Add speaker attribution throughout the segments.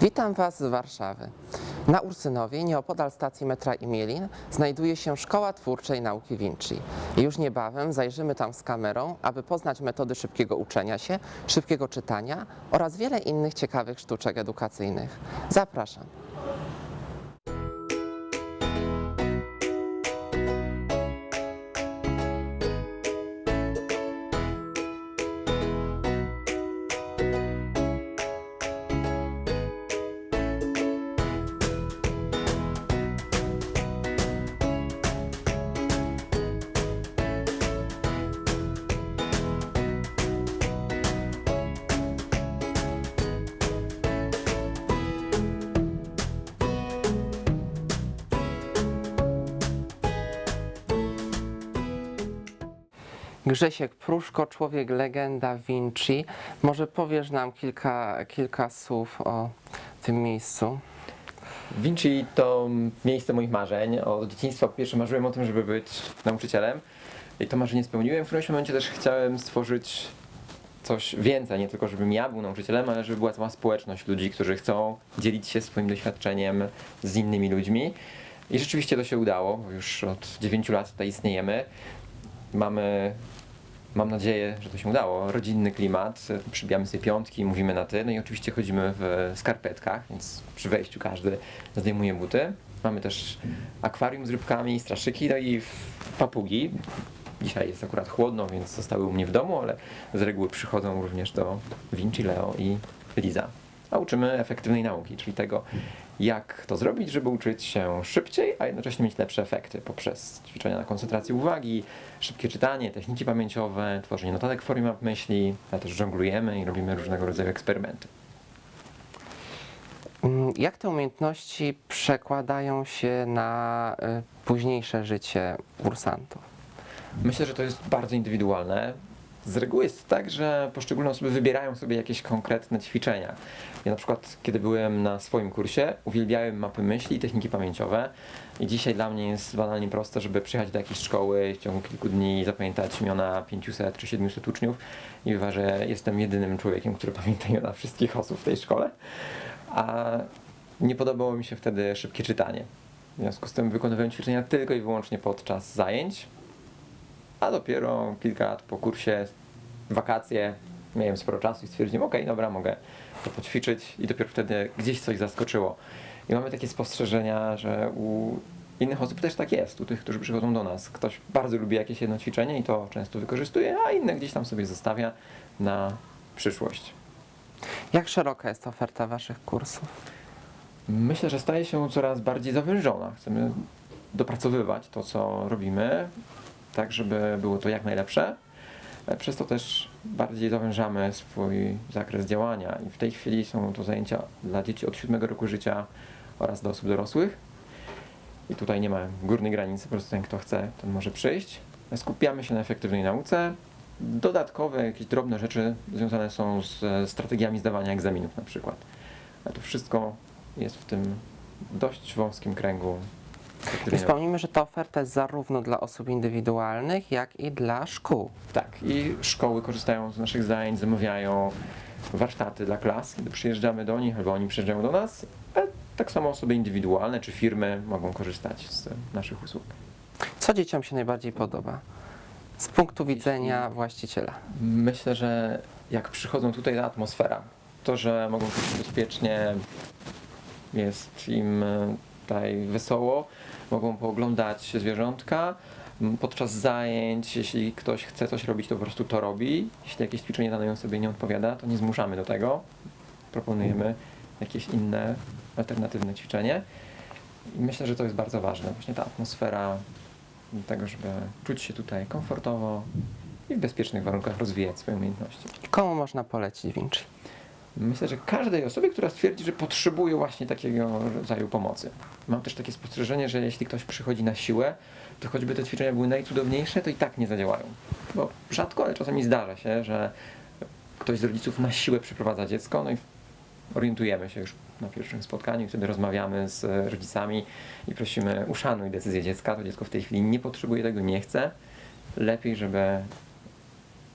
Speaker 1: Witam Was z Warszawy. Na Ursynowie, nieopodal stacji metra Imielin, znajduje się Szkoła Twórczej Nauki Vinci. Już niebawem zajrzymy tam z kamerą, aby poznać metody szybkiego uczenia się, szybkiego czytania oraz wiele innych ciekawych sztuczek edukacyjnych. Zapraszam. Grzesiek Pruszko, człowiek legenda Vinci. Może powiesz nam kilka, kilka słów o tym miejscu?
Speaker 2: Vinci to miejsce moich marzeń. Od dzieciństwa po pierwsze marzyłem o tym, żeby być nauczycielem i to marzenie spełniłem. W którymś momencie też chciałem stworzyć coś więcej, nie tylko żebym ja był nauczycielem, ale żeby była cała społeczność ludzi, którzy chcą dzielić się swoim doświadczeniem z innymi ludźmi. I rzeczywiście to się udało, już od 9 lat tutaj istniejemy. Mamy, mam nadzieję, że to się udało, rodzinny klimat, przybijamy sobie piątki, mówimy na ty, no i oczywiście chodzimy w skarpetkach, więc przy wejściu każdy zdejmuje buty. Mamy też akwarium z rybkami, straszyki, no i papugi. Dzisiaj jest akurat chłodno, więc zostały u mnie w domu, ale z reguły przychodzą również do Vinci, Leo i Liza. A uczymy efektywnej nauki, czyli tego, jak to zrobić, żeby uczyć się szybciej, a jednocześnie mieć lepsze efekty poprzez ćwiczenia na koncentrację uwagi, szybkie czytanie, techniki pamięciowe, tworzenie notatek w formie map myśli, ale też żonglujemy i robimy różnego rodzaju eksperymenty.
Speaker 1: Mm, Jak te umiejętności przekładają się na y, późniejsze życie kursantów?
Speaker 2: Myślę, że to jest bardzo indywidualne. Z reguły jest tak, że poszczególne osoby wybierają sobie jakieś konkretne ćwiczenia. Ja na przykład, kiedy byłem na swoim kursie, uwielbiałem mapy myśli i techniki pamięciowe. I dzisiaj dla mnie jest banalnie proste, żeby przyjechać do jakiejś szkoły i w ciągu kilku dni zapamiętać imiona 500 czy 700 uczniów. I chyba, że jestem jedynym człowiekiem, który pamięta imiona wszystkich osób w tej szkole. A nie podobało mi się wtedy szybkie czytanie. W związku z tym wykonywałem ćwiczenia tylko i wyłącznie podczas zajęć, a dopiero kilka lat po kursie, wakacje, miałem sporo czasu i stwierdziłem, okej, dobra, mogę to poćwiczyć i dopiero wtedy gdzieś coś zaskoczyło. I mamy takie spostrzeżenia, że u innych osób też tak jest, u tych, którzy przychodzą do nas. Ktoś bardzo lubi jakieś jedno ćwiczenie i to często wykorzystuje, a inne gdzieś tam sobie zostawia na przyszłość.
Speaker 1: Jak szeroka jest oferta Waszych kursów?
Speaker 2: Myślę, że staje się coraz bardziej zawężona. Chcemy dopracowywać to, co robimy, tak żeby było to jak najlepsze. E, Przez to też bardziej zawężamy swój zakres działania i w tej chwili są to zajęcia dla dzieci od 7 roku życia oraz do osób dorosłych. I tutaj nie ma górnej granicy, po prostu ten kto chce, ten może przyjść. Skupiamy się na efektywnej nauce. Dodatkowe jakieś drobne rzeczy związane są z e, strategiami zdawania egzaminów na przykład. Ale to wszystko jest w tym dość wąskim kręgu. Nauki.
Speaker 1: Wspomnijmy, że ta oferta jest zarówno dla osób indywidualnych, jak i dla szkół.
Speaker 2: Tak, i szkoły korzystają z naszych zajęć, zamawiają warsztaty dla klas, kiedy przyjeżdżamy do nich, albo oni przyjeżdżają do nas. A tak samo osoby indywidualne czy firmy mogą korzystać z naszych usług.
Speaker 1: Co dzieciom się najbardziej podoba? Z punktu widzenia właściciela.
Speaker 2: Myślę, że jak przychodzą tutaj, ta atmosfera, to, że mogą czuć się bezpiecznie, jest im tutaj wesoło, mogą pooglądać zwierzątka. Podczas zajęć, jeśli ktoś chce coś robić, to po prostu to robi. Jeśli jakieś ćwiczenie danej sobie nie odpowiada, to nie zmuszamy do tego. Proponujemy jakieś inne, alternatywne ćwiczenie. I myślę, że to jest bardzo ważne. Właśnie ta atmosfera tego, żeby czuć się tutaj komfortowo i w bezpiecznych warunkach rozwijać swoje umiejętności.
Speaker 1: Komu można polecić Vinci?
Speaker 2: Myślę, że każdej osobie, która stwierdzi, że potrzebuje właśnie takiego rodzaju pomocy. Mam też takie spostrzeżenie, że jeśli ktoś przychodzi na siłę, to choćby te ćwiczenia były najcudowniejsze, to i tak nie zadziałają. Bo rzadko, ale czasami zdarza się, że ktoś z rodziców na siłę przyprowadza dziecko, no i orientujemy się już na pierwszym spotkaniu, wtedy rozmawiamy z rodzicami i prosimy uszanuj decyzję dziecka, to dziecko w tej chwili nie potrzebuje tego, nie chce. Lepiej, żeby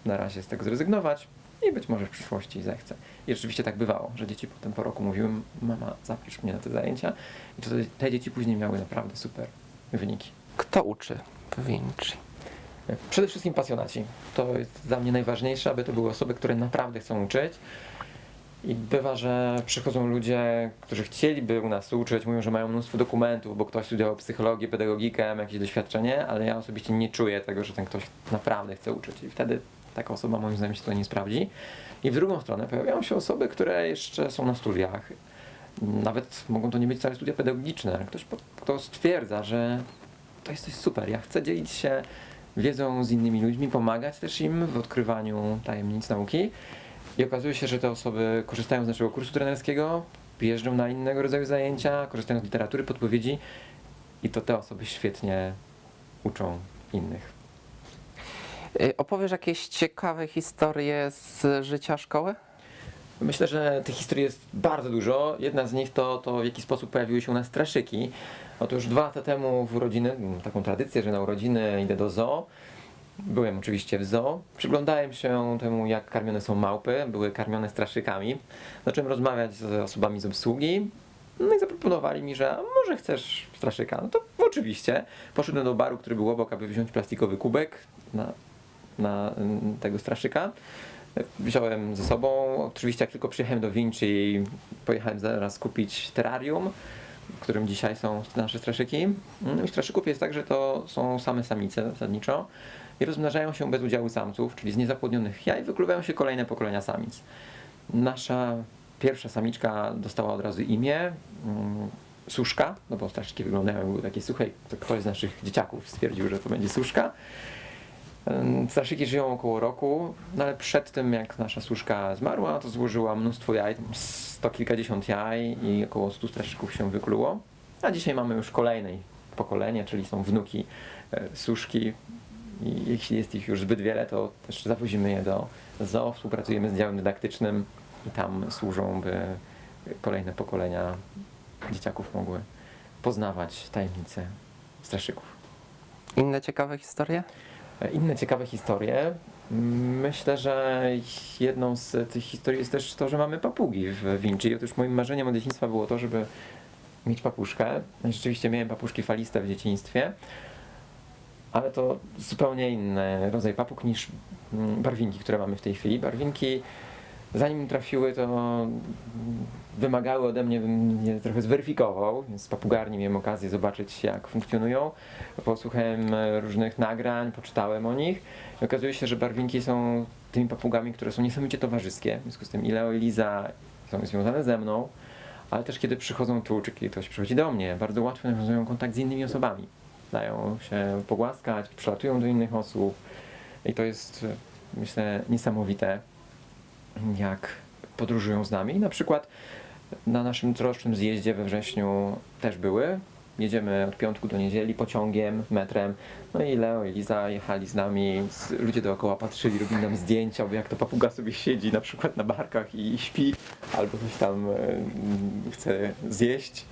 Speaker 2: na razie z tego zrezygnować, i być może w przyszłości zechcę. I rzeczywiście tak bywało, że dzieci potem po roku mówiły, mama zapisz mnie na te zajęcia i to te, dzieci później miały naprawdę super wyniki.
Speaker 1: Kto uczy w Vinci?
Speaker 2: Przede wszystkim pasjonaci. To jest dla mnie najważniejsze, aby to były osoby, które naprawdę chcą uczyć. I bywa, że przychodzą ludzie, którzy chcieliby u nas uczyć, mówią, że mają mnóstwo dokumentów, bo ktoś studiował psychologię, pedagogikę, jakieś doświadczenie, ale ja osobiście nie czuję tego, że ten ktoś naprawdę chce uczyć. I wtedy taka osoba moim zdaniem się to nie sprawdzi. I w drugą stronę pojawiają się osoby, które jeszcze są na studiach. Nawet mogą to nie być wcale studia pedagogiczne. Ktoś kto stwierdza, że to jest coś super, ja chcę dzielić się wiedzą z innymi ludźmi, pomagać też im w odkrywaniu tajemnic nauki. I okazuje się, że te osoby korzystają z naszego kursu trenerskiego, jeżdżą na innego rodzaju zajęcia, korzystają z literatury, podpowiedzi i to te osoby świetnie uczą innych.
Speaker 1: Y, Opowiesz jakieś ciekawe historie z życia szkoły?
Speaker 2: Myślę, że tych historii jest bardzo dużo. Jedna z nich to, to w jaki sposób pojawiły się u nas straszyki. Otóż dwa lata temu w urodziny, mam taką tradycję, że na urodziny idę do zoo. Byłem oczywiście w zoo. Przyglądałem się temu, jak karmione są małpy. Były karmione straszykami. Zacząłem rozmawiać z osobami z obsługi. No i zaproponowali mi, że może chcesz straszyka? No to oczywiście. Poszedłem do baru, który był obok, aby wziąć plastikowy kubek na, na mm, tego straszyka. Wziąłem ze sobą, oczywiście jak tylko przyjechałem do Vinci, pojechałem zaraz kupić terrarium, w którym dzisiaj są nasze straszyki. No i straszyków jest tak, że to są same samice zasadniczo i rozmnażają się bez udziału samców, czyli z niezapłodnionych jaj wykluwają się kolejne pokolenia samic. Nasza pierwsza samiczka dostała od razu imię mm, Suszka, no bo straszyki wyglądają były takie suche to ktoś z naszych dzieciaków stwierdził, że to będzie Suszka. Ym, Straszyki żyją około roku, no ale przed tym jak nasza służka zmarła, to złożyła mnóstwo jaj, sto kilkadziesiąt jaj i około 100 straszyków się wykluło. A dzisiaj mamy już kolejne pokolenie, czyli są wnuki e, suszki i jeśli jest ich już zbyt wiele, to też zawozimy je do zoo, współpracujemy z działem dydaktycznym i tam służą, by kolejne pokolenia dzieciaków mogły poznawać tajemnice straszyków.
Speaker 1: Inne ciekawe historie?
Speaker 2: Inne ciekawe historie. Myślę, że jedną z tych historii jest też to, że mamy papugi w Vinci. Otóż moim marzeniem od dzieciństwa było to, żeby mieć papuszkę. Rzeczywiście miałem papuszki faliste w dzieciństwie, ale to zupełnie inny rodzaj papug niż mm, barwinki, które mamy w tej chwili. Barwinki, zanim trafiły, to wymagały ode mnie, bym je trochę zweryfikował, więc z papugarni miałem okazję zobaczyć, jak funkcjonują. Posłuchałem e, różnych nagrań, poczytałem o nich i okazuje się, że barwinki są tymi papugami, które są niesamowicie towarzyskie. W związku z tym i Leo i Liza są związane ze mną, ale też kiedy przychodzą tu, czy kiedy ktoś przychodzi do mnie, bardzo łatwo nawiązują kontakt z innymi osobami. Dają się pogłaskać, przylatują do innych osób i to jest, e, myślę, niesamowite, jak podróżują z nami. Na przykład na naszym corocznym zjeździe we wrześniu też były. Jedziemy od piątku do niedzieli pociągiem, metrem. No i Leo i Liza jechali z nami. Ludzie dookoła patrzyli, robili nam zdjęcia, bo jak to papuga sobie siedzi na przykład na barkach i śpi, albo coś tam chce zjeść.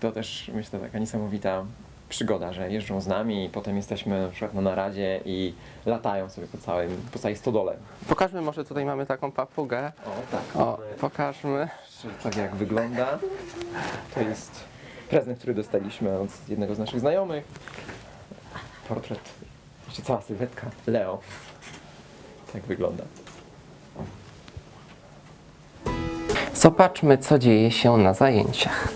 Speaker 2: To też myślę taka niesamowita przygoda, że jeżdżą z nami i potem jesteśmy na przykład na naradzie i latają sobie po, całym, po całej stodole.
Speaker 1: Pokażmy, może tutaj mamy taką papugę.
Speaker 2: O tak,
Speaker 1: O, pokażmy.
Speaker 2: tak jak wygląda. To jest prezent, który dostaliśmy od jednego z naszych znajomych. Portret, jeszcze cała sylwetka Leo. Tak wygląda.
Speaker 1: Zobaczmy, co dzieje się na zajęciach.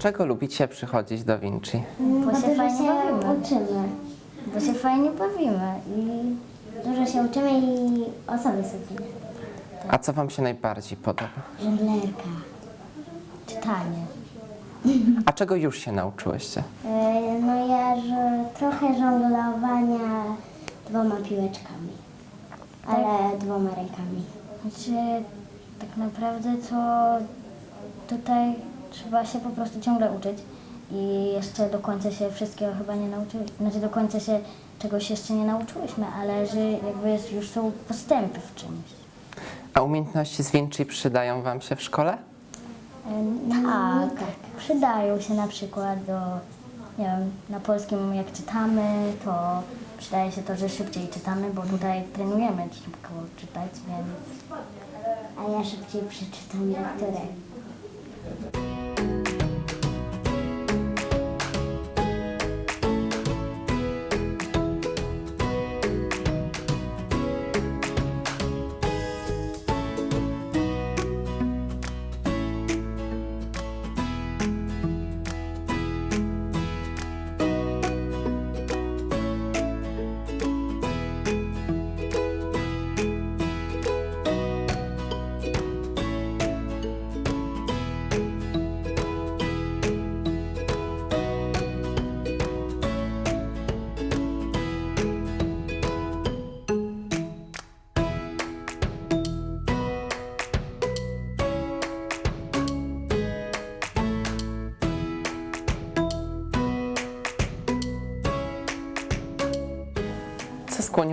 Speaker 1: Dlaczego lubicie przychodzić do Vinci?
Speaker 3: Bo się fajnie bawimy.
Speaker 4: uczymy.
Speaker 3: Bo się fajnie bawimy i dużo się uczymy i osoby sobie.
Speaker 1: A co wam się najbardziej podoba?
Speaker 3: Żonglerka, czytanie.
Speaker 1: A czego już się nauczyłyście?
Speaker 3: E, No ja że trochę żonglowania dwoma piłeczkami, ale dwoma rękami.
Speaker 4: Znaczy, tak naprawdę to tutaj trzeba się po prostu ciągle uczyć i jeszcze do końca się wszystkiego chyba nie nauczyliśmy. Znaczy do końca się czegoś jeszcze nie nauczyłyśmy, ale że jakby jest, już są postępy w czymś.
Speaker 1: A umiejętności z Vinci przydają Wam się w szkole?
Speaker 4: Tak, przydają się na przykład do, nie wiem, na polskim jak czytamy, to przydaje się to, że szybciej czytamy, bo tutaj trenujemy szybko czytać, więc
Speaker 3: A ja szybciej przeczytam lekturę.
Speaker 1: Co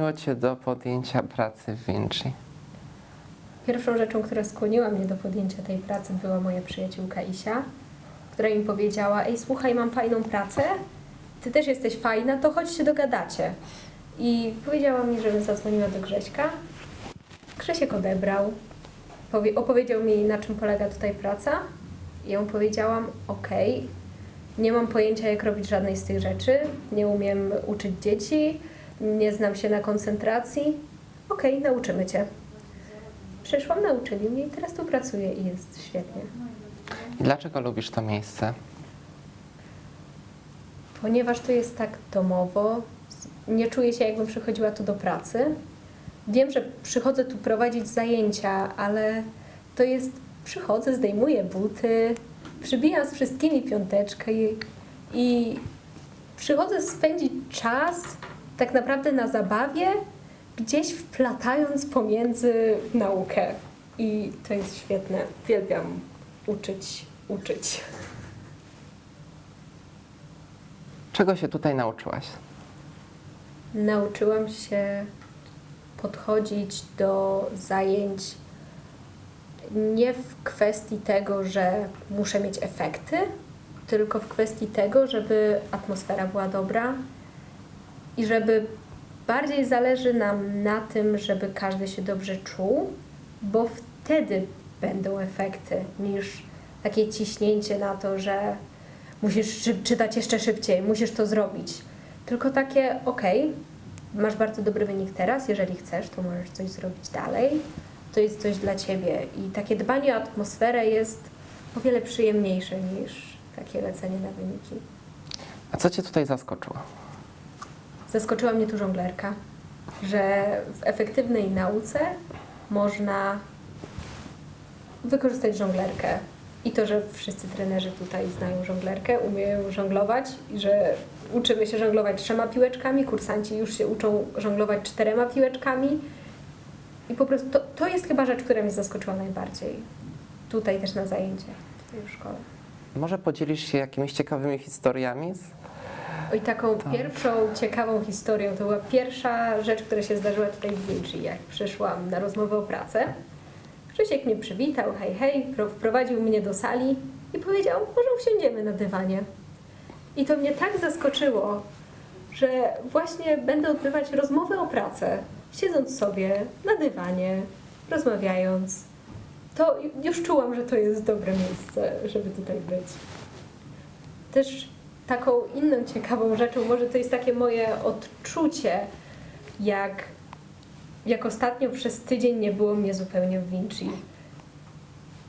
Speaker 1: skłoniło Cię do podjęcia pracy w Vinci?
Speaker 5: Pierwszą rzeczą, która skłoniła mnie do podjęcia tej pracy, była moja przyjaciółka Isia, która mi powiedziała: Ej, słuchaj, mam fajną pracę, ty też jesteś fajna, to chodź się dogadacie. I powiedziała mi, żebym zadzwoniła do Grześka. Grzesiek odebrał, powie, opowiedział mi, na czym polega tutaj praca. I ja mu powiedziałam: Okej, nie mam pojęcia, jak robić żadnej z tych rzeczy, nie umiem uczyć dzieci, nie znam się na koncentracji. Okej, nauczymy cię. Przyszłam, nauczyli mnie i teraz tu pracuję i jest świetnie.
Speaker 1: Dlaczego lubisz to miejsce?
Speaker 5: Ponieważ tu jest tak domowo, nie czuję się jakbym przychodziła tu do pracy. Wiem, że przychodzę tu prowadzić zajęcia, ale to jest, przychodzę, zdejmuję buty, przybijam z wszystkimi piąteczkę i, i przychodzę spędzić czas tak naprawdę na zabawie, gdzieś wplatając pomiędzy naukę. I to jest świetne. Uwielbiam uczyć, uczyć.
Speaker 1: Czego się tutaj nauczyłaś?
Speaker 5: Nauczyłam się podchodzić do zajęć nie w kwestii tego, że muszę mieć efekty, tylko w kwestii tego, żeby atmosfera była dobra i żeby bardziej zależy nam na tym, żeby każdy się dobrze czuł, bo wtedy będą efekty niż takie ciśnięcie na to, że musisz czytać jeszcze szybciej, musisz to zrobić. Tylko takie, okej, masz bardzo dobry wynik teraz, jeżeli chcesz, to możesz coś zrobić dalej. To jest coś dla ciebie. I takie dbanie o atmosferę jest o wiele przyjemniejsze niż takie lecenie na wyniki.
Speaker 1: A co Cię tutaj zaskoczyło?
Speaker 5: Zaskoczyła mnie tu żonglerka, że w efektywnej nauce można wykorzystać żonglerkę. I to, że wszyscy trenerzy tutaj znają żonglerkę, umieją żonglować i że uczymy się żonglować trzema piłeczkami, kursanci już się uczą żonglować czterema piłeczkami. I po prostu to, to jest chyba rzecz, która mnie zaskoczyła najbardziej. Tutaj też na zajęciach, w szkole.
Speaker 1: Może podzielisz się jakimiś ciekawymi historiami? z-
Speaker 5: Oj, taką pierwszą ciekawą historią, to była pierwsza rzecz, która się zdarzyła tutaj w Vinci, jak przyszłam na rozmowę o pracę. Krzysiek mnie przywitał, hej, hej, pro- wprowadził mnie do sali i powiedział, może usiądziemy na dywanie. I to mnie tak zaskoczyło, że właśnie będę odbywać rozmowę o pracę, siedząc sobie na dywanie, rozmawiając. To już czułam, że to jest dobre miejsce, żeby tutaj być. Też taką inną ciekawą rzeczą, może to jest takie moje odczucie, jak, jak ostatnio przez tydzień nie było mnie zupełnie w Vinci.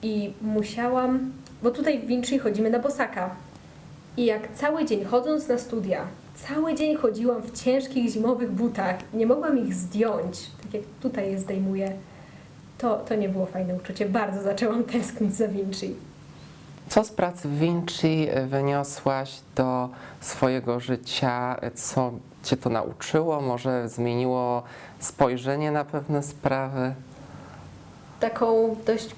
Speaker 5: I musiałam, bo tutaj w Vinci chodzimy na bosaka. I jak cały dzień chodząc na studia, cały dzień chodziłam w ciężkich zimowych butach, nie mogłam ich zdjąć, tak jak tutaj je zdejmuję, to, to nie było fajne uczucie. Bardzo zaczęłam tęsknić za Vinci.
Speaker 1: Co z pracy w Vinci wyniosłaś do swojego życia? Co cię to nauczyło? Może zmieniło spojrzenie na pewne sprawy?
Speaker 5: Taką dość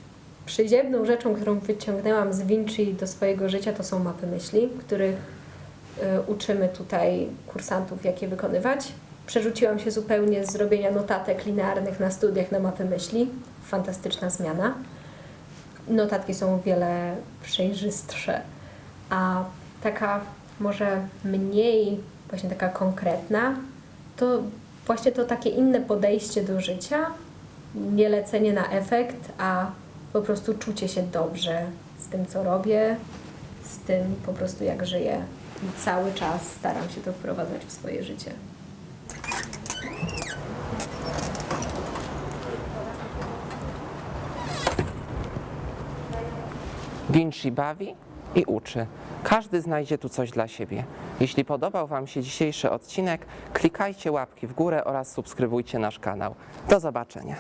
Speaker 5: przyziemną rzeczą, którą wyciągnęłam z Vinci do swojego życia, to są mapy myśli, których y, uczymy tutaj kursantów, jak je wykonywać. Przerzuciłam się zupełnie z robienia notatek linearnych na studiach na mapy myśli. Fantastyczna zmiana. Notatki są o wiele przejrzystsze, a taka może mniej właśnie taka konkretna, to właśnie to takie inne podejście do życia, nie lecenie na efekt, a po prostu czucie się dobrze z tym, co robię, z tym po prostu jak żyję. I cały czas staram się to wprowadzać w swoje życie.
Speaker 1: Vinci bawi i uczy. Każdy znajdzie tu coś dla siebie. Jeśli podobał Wam się dzisiejszy odcinek, klikajcie łapki w górę oraz subskrybujcie nasz kanał. Do zobaczenia.